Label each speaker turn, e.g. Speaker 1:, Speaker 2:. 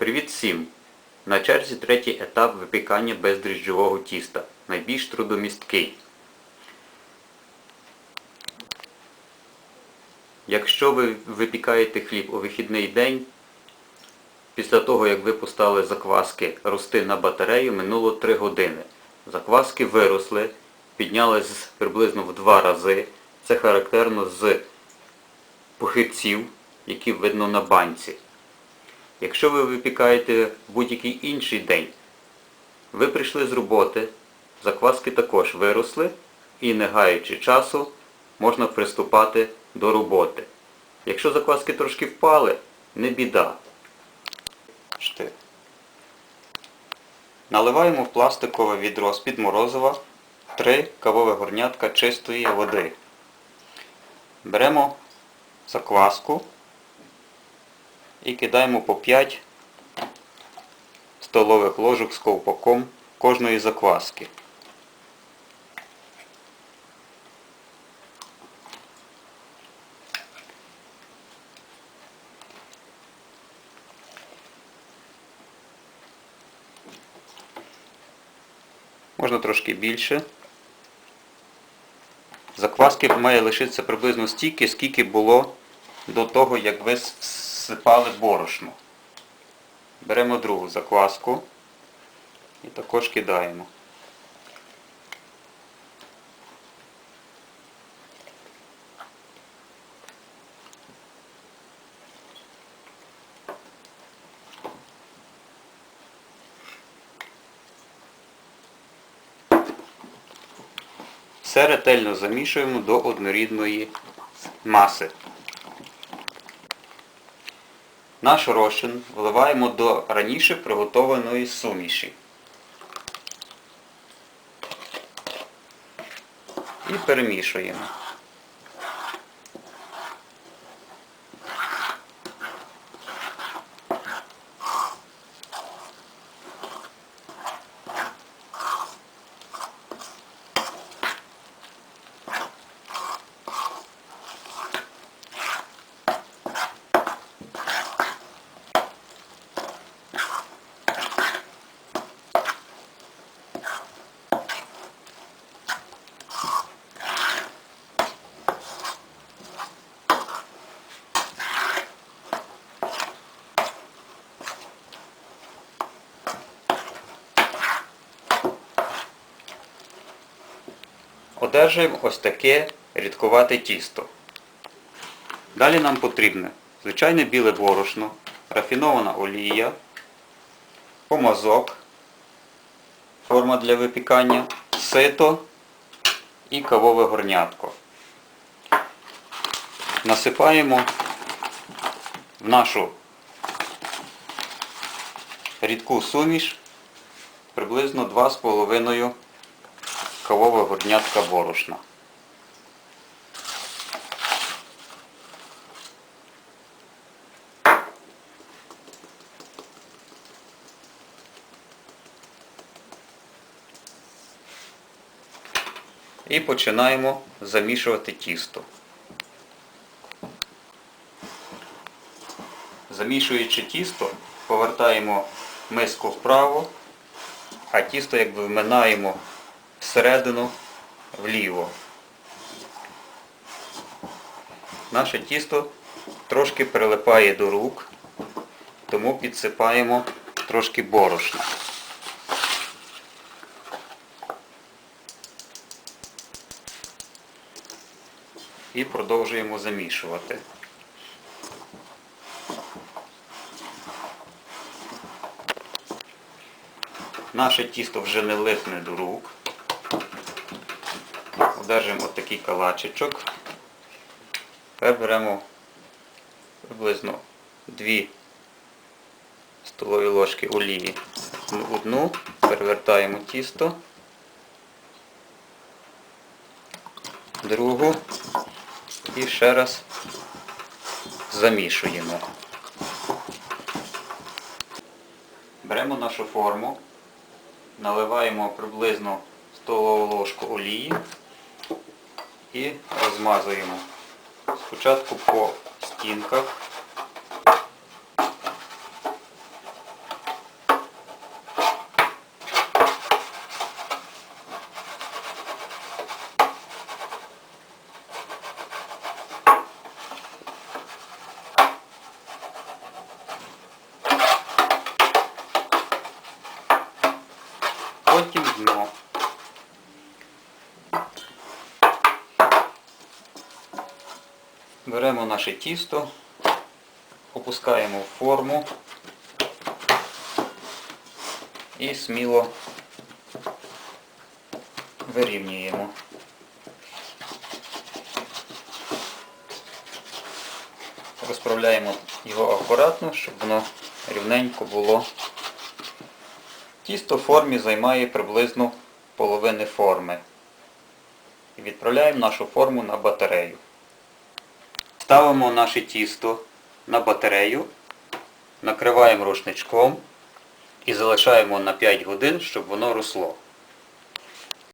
Speaker 1: Привіт всім! На черзі третій етап випікання бездріжджового тіста, найбільш трудомісткий. Якщо ви випікаєте хліб у вихідний день, після того як ви поставили закваски рости на батарею, минуло 3 години. Закваски виросли, піднялись приблизно в 2 рази. Це характерно з похибців, які видно на банці. Якщо ви випікаєте будь-який інший день, ви прийшли з роботи, закваски також виросли і не гаючи часу, можна приступати до роботи. Якщо закваски трошки впали, не біда. Штир. Наливаємо в пластикове відро з-під морозива 3 кавове горнятка чистої води. Беремо закваску і кидаємо по 5 столових ложок з ковпаком кожної закваски. Можна трошки більше. Закваски має лишитися приблизно стільки, скільки було до того, як ви всипали борошно. Беремо другу закваску і також кидаємо. Все ретельно замішуємо до однорідної маси. Наш розчин вливаємо до раніше приготованої суміші. І перемішуємо. Одержуємо ось таке рідкувате тісто. Далі нам потрібне звичайне біле борошно, рафінована олія, помазок, форма для випікання, сито і кавове горнятко. Насипаємо в нашу рідку суміш приблизно 2,5 кавове горнятка борошна. І починаємо замішувати тісто. Замішуючи тісто, повертаємо миску вправо, а тісто якби вминаємо всередину вліво. Наше тісто трошки прилипає до рук, тому підсипаємо трошки борошна. І продовжуємо замішувати. Наше тісто вже не липне до рук. Одержимо отакий калачичок. Тепер беремо приблизно 2 столові ложки олії в одну, перевертаємо тісто, другу. І ще раз замішуємо. Беремо нашу форму, наливаємо приблизно столову ложку олії і розмазуємо. Спочатку по стінках, Беремо наше тісто, опускаємо в форму і сміло вирівнюємо. Розправляємо його акуратно, щоб воно рівненько було. Тісто в формі займає приблизно половини форми. І відправляємо нашу форму на батарею. Ставимо наше тісто на батарею, накриваємо рушничком і залишаємо на 5 годин, щоб воно росло.